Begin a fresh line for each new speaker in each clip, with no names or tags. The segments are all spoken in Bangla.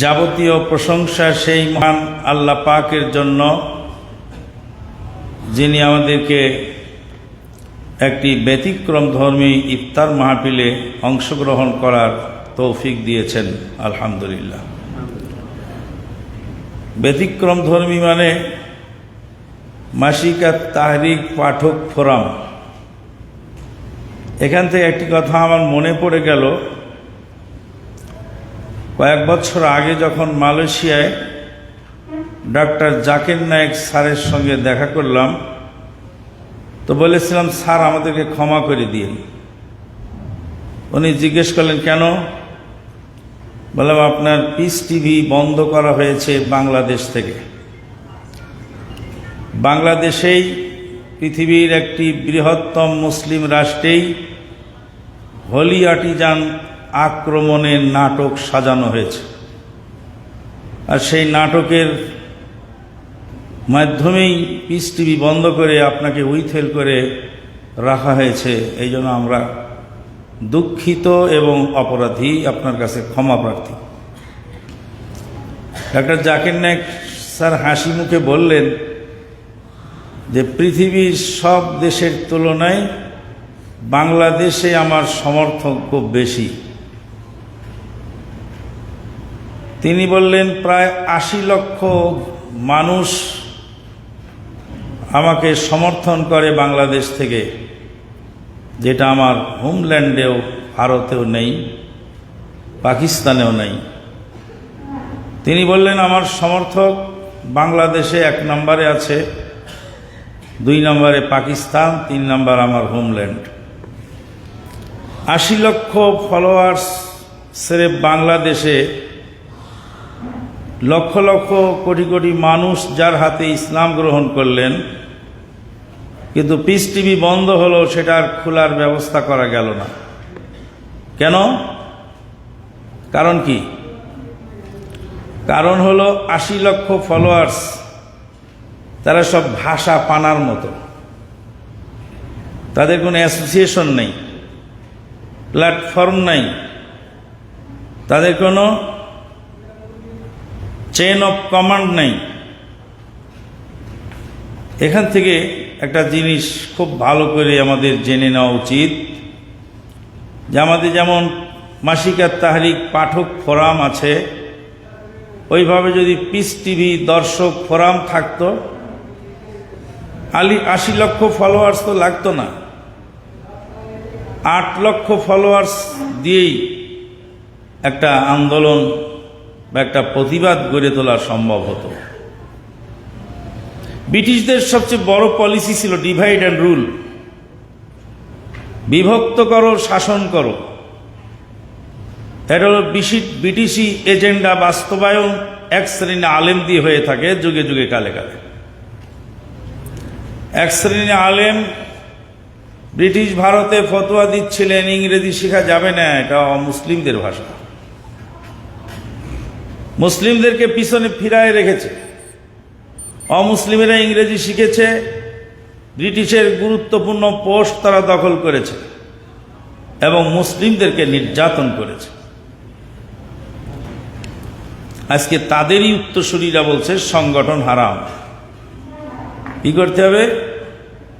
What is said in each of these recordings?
যাবতীয় প্রশংসা সেই মহান আল্লাহ পাকের জন্য, যিনি আমাদেরকে একটি ব্যতিক্রম ধর্মী ইফতার মাহফিলে অংশগ্রহণ করার তৌফিক দিয়েছেন, আলহামদুলিল্লাহ। ব্যতিক্রম ধর্মী মানে মাসিকা তাহরিক পাঠক ফোরাম। এখান থেকে একটি কথা আমার মনে পড়ে গেল কয়েক বছর আগে যখন মালয়েশিয়ায় ডাক্তার জাকির নায়েক স্যারের সঙ্গে দেখা করলাম, তো বলেছিলাম, স্যার, আমাদেরকে ক্ষমা করে দিন। উনি জিজ্ঞেস করলেন, কেন? বললাম, আপনার পিস টিভি বন্ধ করা হয়েছে বাংলাদেশ থেকে। বাংলাদেশেই পৃথিবীর একটি বৃহত্তম মুসলিম রাষ্ট্রেই হোলি আর্টিজান আক্রমণের নাটক সাজানো হয়েছে। আর সেই নাটকের মাধ্যমেই পিস টিভি বন্ধ করে আপনাকে উইথেল করে রাখা হয়েছে। এই জন্য আমরা দুঃখিত এবং অপরাধী আপনার কাছে ক্ষমা প্রার্থী। ডাক্তার জাকির নায়ক স্যার হাসি মুখে বললেন যে, পৃথিবীর সব দেশের তুলনায় বাংলাদেশে আমার সমর্থক খুব বেশি। তিনি বললেন, প্রায় আশি লক্ষ মানুষ আমাকে সমর্থন করে বাংলাদেশ থেকে। যেটা আমার হোমল্যান্ডেও, ভারতেও নেই, পাকিস্তানেও নেই। তিনি বললেন, আমার সমর্থক বাংলাদেশে এক নম্বরে আছে, দুই নম্বরে পাকিস্তান, তিন নম্বর আমার হোমল্যান্ড। আশি লক্ষ ফলোয়ার্স সেরে বাংলাদেশে লক্ষ লক্ষ কোটি কোটি মানুষ যার হাতে ইসলাম গ্রহণ করলেন, কিন্তু পিস টিভি বন্ধ হলো, সেটার খোলার ব্যবস্থা করা গেল না। কেন? কারণ কি? কারণ হলো আশি লক্ষ ফলোয়ার্স তারা সব ভাষা পানার মতো। তাদের কোনো অ্যাসোসিয়েশন নেই প্ল্যাটফর্ম নাই। তাদের কোনো চেন অফ কমান্ড নেই। এখান থেকে একটা জিনিস খুব ভালো করে আমাদের জেনে নেওয়া উচিত যে আমাদের যেমন মাসিকার তাহারিক পাঠক ফোরাম আছে, ওইভাবে যদি পিস টিভি দর্শক ফোরাম থাকতো, আলি আশি লক্ষ ফলোয়ার্স তো লাগতো না। আট লক্ষ ফলোয়ার্স দিয়েই একটা আন্দোলন বা একটা প্রতিবাদ গড়ে তোলা সম্ভব হতো। ব্রিটিশদের সবচেয়ে বড় পলিসি ছিল ডিভাইড অ্যান্ড রুল বিভক্ত করো, শাসন করো। এটা হলো ব্রিটিশি এজেন্ডা বাস্তবায়ন এক শ্রেণি আলেম দিয়ে হয়ে থাকে, যুগে যুগে কালে কালে। এক শ্রেণি আলেম ব্রিটিশ ভারতে ফতোয়া দিচ্ছিলেন, ইংরেজি শেখা যাবে না, এটা মুসলিমদের ভাষা। মুসলিমদেরকে পিছনে ফিরায় রেখেছে। অমুসলিমেরা ইংরেজি শিখেছে, ব্রিটিশের গুরুত্বপূর্ণ পোস্ট তারা দখল করেছে এবং মুসলিমদেরকে নির্যাতন করেছে। আজকে তাদেরই উত্তরসূরিরা বলছে, সংগঠন হারাম। কি করতে হবে?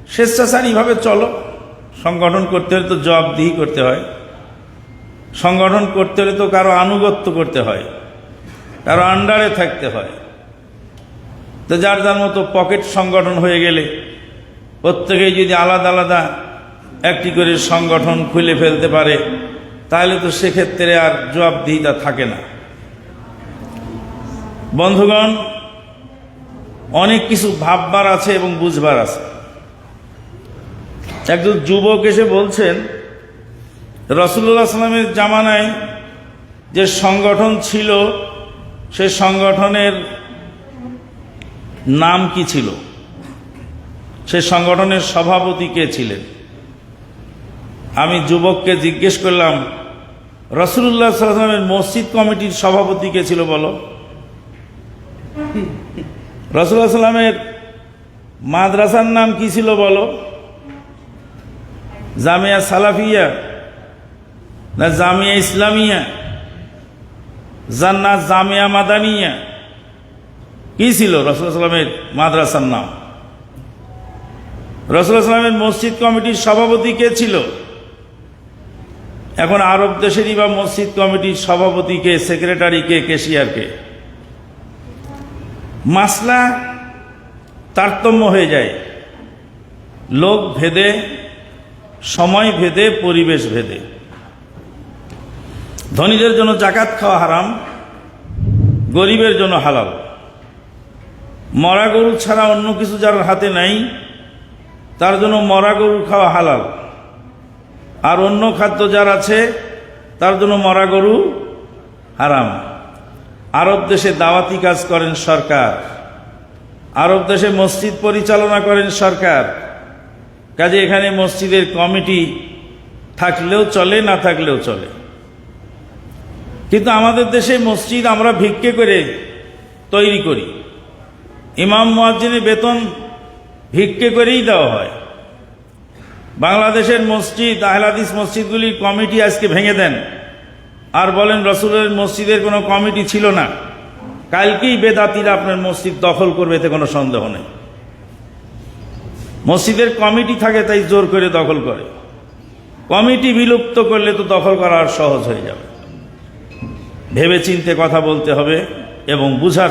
স্বেচ্ছাচারীভাবে চলো। সংগঠন করতে হলে তো জবাবদিহি করতে হয়। সংগঠন করতে হলে তো কারও আনুগত্য করতে হয়। কারও আন্ডারে থাকতে হয়। তো যার যার মতো পকেট সংগঠন হয়ে গেলে প্রত্যেকেই যদি আলাদা আলাদা একটি করে সংগঠন খুলে ফেলতে পারে, তাহলে তো সেক্ষেত্রে আর জবাবদিহিতা থাকে না। বন্ধুগণ, অনেক কিছু ভাববার আছে এবং বুঝবার আছে। একজন যুবক এসে বলছেন রসুল্লাহ সাল্লামের জামানায় যে সংগঠন ছিল সে সংগঠনের নাম কি ছিল? সে সংগঠনের সভাপতি কে ছিলেন? আমি যুবককে জিজ্ঞেস করলাম রসুল্লাহ সাল্লামের মসজিদ কমিটির সভাপতি কে ছিল বলো? রসুল্লাহ সাল্লামের মাদ্রাসার নাম কি ছিল বলো? জামিয়া সালাফিয়া না জামিয়া ইসলামিয়া? জান্নাত জামিয়া মাদানিয়া। কি ছিল রসুল সাল্লামের মাদ্রাসার নাম? রসুল সাল্লামের মসজিদ কমিটির সভাপতি কে ছিল? এখন আরব দেশেরই বা মসজিদ কমিটির সভাপতি কে, সেক্রেটারি কে, কেশিয়ার কে? মাসলা তারতম্য হয়ে যায়। লোক ভেদে, সময় ভেদে, পরিবেশ ভেদে। ধনীদের জন্য জাকাত খাওয়া হারাম, গরিবের জন্য হালাল। মরা গরু ছাড়া অন্য কিছু যার হাতে নাই, তার জন্য মরা গরু খাওয়া হালাল। আর অন্য খাদ্য যার আছে, তার জন্য মরা গরু হারাম। আরব দেশে দাওয়াতি কাজ করেন সরকার। আরব দেশে মসজিদ পরিচালনা করেন সরকার। কাজে এখানে মসজিদের কমিটি থাকলেও চলে, না থাকলেও চলে। কিন্তু আমাদের দেশে মসজিদ আমরা ভিক্ষে করে তৈরি করি। ইমাম মুয়াজ্জিনের বেতন ভিক্ষে করেই দেওয়া হয়। বাংলাদেশের মসজিদ, আহলাদিস মসজিদগুলির কমিটি আজকে ভেঙে দেন। আর বলেন, রসুলের মসজিদের কোনো কমিটি ছিল না। কালকেই বেদাতিরা আপনার মসজিদ দখল করবে, এতে কোনো সন্দেহ নেই। মসজিদের কমিটি থাকে, তাই জোর করে দখল করে। কমিটি বিলুপ্ত করলে তো দখল করা আর সহজ হয়ে যাবে। ভেবে চিনতে কথা বলতে হবে এবং বুঝার